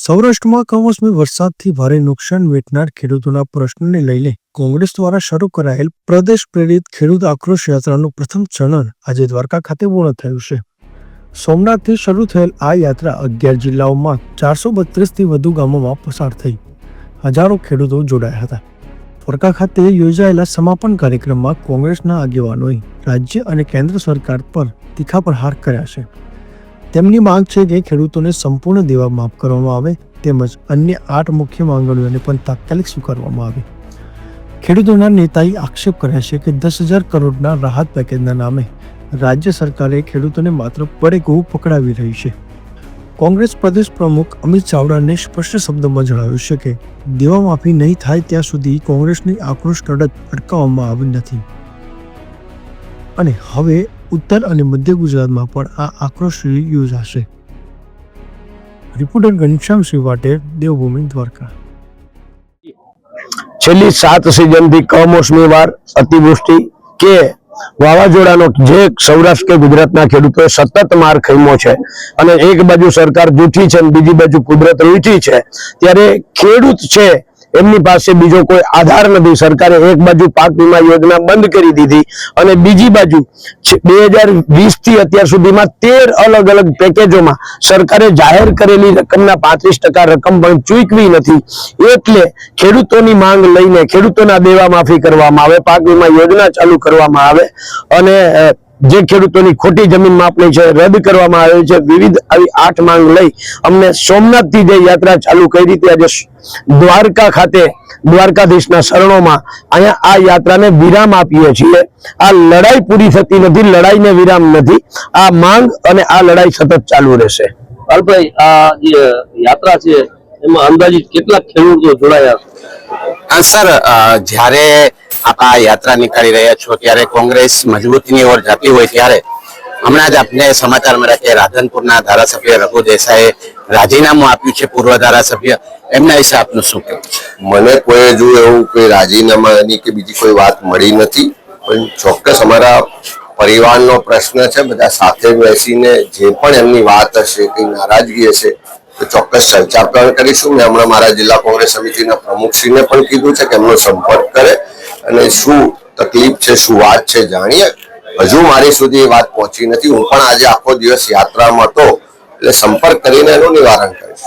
સૌરાષ્ટ્રમાં કમોસમી વરસાદથી ભારે નુકસાન વેઠનાર ખેડૂતોના પ્રશ્નને લઈને કોંગ્રેસ દ્વારા શરૂ કરાયેલ પ્રદેશ પ્રેરિત ખેડૂત આક્રોશ યાત્રાનું પ્રથમ ચરણ આજે દ્વારકા ખાતે પૂર્ણ થયું છે. સોમનાથથી શરૂ થયેલ આ યાત્રા અગિયાર જિલ્લાઓમાં ચારસો બત્રીસથી વધુ ગામોમાં પસાર થઈ હજારો ખેડૂતો જોડાયા હતા. દ્વારકા ખાતે યોજાયેલા સમાપન કાર્યક્રમમાં કોંગ્રેસના આગેવાનોએ રાજ્ય અને કેન્દ્ર સરકાર પર તીખા પ્રહાર કર્યા છે. તેમની માંગ છે કે ખેડૂતોને સંપૂર્ણ દેવા માફ કરવામાં આવે તેમજ અન્ય આઠ મુખ્ય માંગણીઓને પણ તાત્કાલિક સ્વીકારવામાં આવે. ખેડૂતોના નેતાએ આક્ષેપ કર્યા છે કે દસ હજાર કરોડના રાહત પેકેજના નામે રાજ્ય સરકારે ખેડૂતોને માત્ર પડેગું પકડાવી રહી છે. કોંગ્રેસ પ્રદેશ પ્રમુખ અમિત ચાવડાને સ્પષ્ટ શબ્દોમાં જણાવ્યું છે કે દેવા માફી નહીં થાય ત્યાં સુધી કોંગ્રેસની આક્રોશ લડત અટકાવવામાં આવી નથી. અને હવે ઉત્તર અને મધ્ય ગુજરાતમાં પણ આ આક્રોશ રેલી યોજાશે. રિપોર્ટર ઘનશ્યામસિંહ વાટેર દેવભૂમિ દ્વારકા. છેલ્લી સાત સિઝનથી કમોસમી વાર, અતિવૃષ્ટિ કે વાવાઝોડાનો જે સૌરાષ્ટ્ર કે ગુજરાતના ખેડૂતોએ સતત માર ખમ્યો છે અને એક બાજુ સરકાર જૂઠી છે અને બીજી બાજુ કુદરત રૂઠી છે, ત્યારે ખેડૂત છે એમની પાસે બીજો કોઈ આધાર નથી. સરકારે એક બાજુ પાક વીમા યોજના બંધ કરી દીધી અને બીજી બાજુ બે હજાર વીસથી અત્યાર સુધીમાં તેર અલગ અલગ પેકેજોમાં સરકારે જાહેર કરેલી રકમના પાંત્રીસ ટકા રકમ પણ ચૂકવી નથી. એટલે ખેડૂતોની માંગ લઈને ખેડૂતોના દેવા માફી કરવામાં આવે, પાક વીમા યોજના ચાલુ કરવામાં આવે અને જે ખેડૂતોની ખોટી જમીન માપણી છે રદ કરવામાં આવેલ છે વિવિધ આવી આઠ માંગ લઈ અમને સોમનાથથી જે યાત્રા ચાલુ કરી હતી આજે દ્વારકા ખાતે દ્વારકાધીશના શરણોમાં અહીંયા આ યાત્રાને વિરામ આપીએ છીએ. આ લડાઈ પૂરી થતી નથી લડાઈને વિરામ નથી. આ માંગ અને આ લડાઈ સતત ચાલુ રહેશે. અલ્પભાઈ આ જે યાત્રા છે એમાં અંદાજિત કેટલા ખેડૂતો જોડાયા? સર જ્યારે આપ યાત્રા નીકાળી રહ્યા છો ત્યારે કોંગ્રેસ મજબૂતીની ઓર જતી હોય ત્યારે હમણાં જ આપને સમાચાર મળ્યા કે રાધનપુરના ધારાસભ્ય રઘુ દેસાઈએ રાજીનામું આપ્યું છે પૂર્વ ધારાસભ્ય. એમના વિશે આપનું શું કહેવું મને કોઈ હજુ એવું કોઈ રાજીનામાની કે બીજી કોઈ વાત મળી નથી. પણ ચોક્કસ અમારા પરિવારનો પ્રશ્ન છે, બધા સાથે બેસીને જે પણ એમની વાત હશે કે નારાજગી હશે, તો ચોક્કસ ચર્ચા પણ કરીશું. મેં હમણાં મારા જિલ્લા કોંગ્રેસ સમિતિના પ્રમુખશ્રીને પણ કીધું છે કે એમનો સંપર્ક કરે. અને શું તકલીફ છે, શું વાત છે જાણીએ? હજુ મારી સુધી એ વાત પહોંચી નથી. હું પણ આજે આખો દિવસ યાત્રામાં હતો, એટલે સંપર્ક કરીને એનું નિવારણ કરીશ.